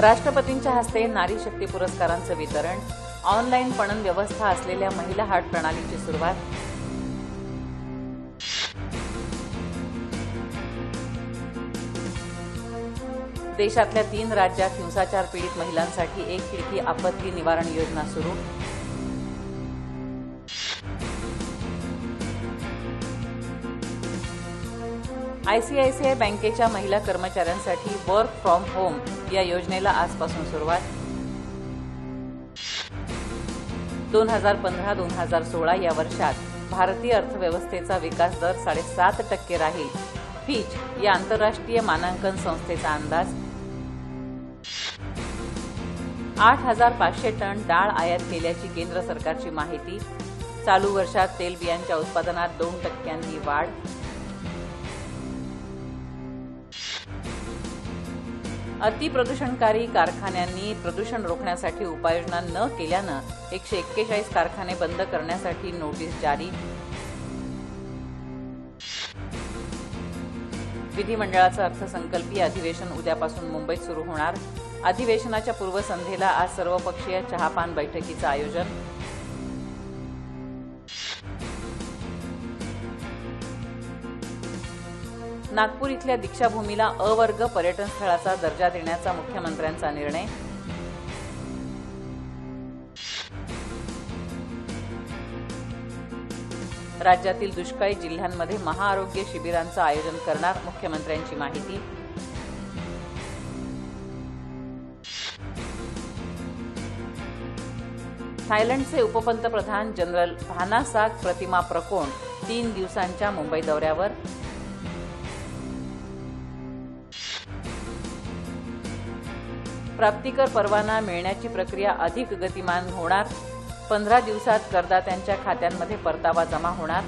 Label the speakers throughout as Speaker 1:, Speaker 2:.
Speaker 1: राष्ट्रपतींच्या हस्ते नारी शक्ती पुरस्कारांचं वितरण ऑनलाईन पणन व्यवस्था असलेल्या महिला हाट प्रणालीची सुरुवात. देशातल्या तीन राज्यात हिंसाचार पीडित महिलांसाठी एक खिडकी आपत्ती निवारण योजना सुरू. आयसीआयसीआय बँकेच्या महिला कर्मचाऱ्यांसाठी वर्क फ्रॉम होम या योजनेला आजपासून सुरुवात. दोन हजार पंधरा दोन हजार सोळा या वर्षात भारतीय अर्थव्यवस्थेचा विकास दर साडेसात टक्के राहील. फिच या आंतरराष्ट्रीय मानांकन संस्थेचा अंदाज. आठ हजार पाचशे टन डाळ आयात केल्याची केंद्र सरकारची माहिती. चालू वर्षात तेलबियांच्या उत्पादनात दोन टक्क्यांनी वाढ. अतिप्रदूषणकारी कारखान्यांनी प्रदूषण रोखण्यासाठी उपाययोजना न केल्यानं एकशे एक्केचाळीस कारखाने बंद करण्यासाठी नोटीस जारी. विधिमंडळाचं अर्थसंकल्पीय अधिवेशन उद्यापासून मुंबईत सुरू होणार. अधिवेशनाच्या पूर्वसंध्येला आज सर्वपक्षीय चहापान बैठकीचं आयोजन. नागपूर इथल्या दीक्षाभूमीला अवर्ग पर्यटन स्थळाचा दर्जा देण्याचा मुख्यमंत्र्यांचा निर्णय. राज्यातील दुष्काळी जिल्ह्यांमध्ये महाआरोग्य शिबिरांचं आयोजन करणार मुख्यमंत्र्यांची माहिती. थायलंडचे उपपंतप्रधान जनरल भानासाग प्रतिमा प्रकोण तीन दिवसांच्या मुंबई दौऱ्यावर. प्राप्तिकर परवाना मिळण्याची प्रक्रिया अधिक गतिमान होणार. पंधरा दिवसात करदात्यांच्या खात्यांमध्ये परतावा जमा होणार.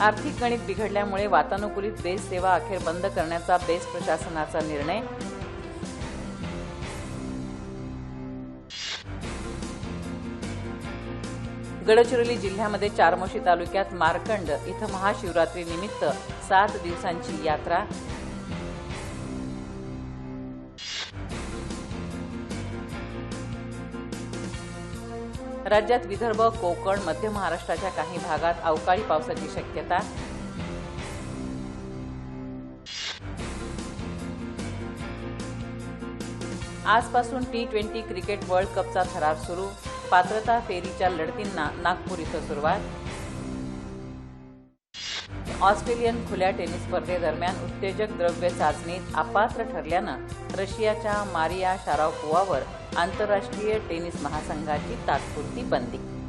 Speaker 1: आर्थिक गणित बिघडल्यामुळे वातानुकूलित बेस सेवा अखेर बंद करण्याचा बेस प्रशासनाचा निर्णय. गडचिरोली जिल्ह्यामध्ये चारमोशी तालुक्यात मारकंड इथं महाशिवरात्रीनिमित्त सात दिवसांची यात्रा. राज्यात विदर्भ कोकण मध्य महाराष्ट्राच्या काही भागात अवकाळी पावसाची शक्यता. आजपासून टी ट्वेंटी क्रिकेट वर्ल्ड कपचा थरार सुरू. पात्रता फेरीच्या लढतींना नागपूर इथं सुरुवात. ऑस्ट्रेलियन खुल्या टेनिस स्पर्धेदरम्यान उत्तेजक द्रव्य चाचणीत अपात्र ठरल्यानं रशियाच्या मारिया शारापोवावर आंतरराष्ट्रीय टेनिस महासंघाची तात्पुरती बंदी.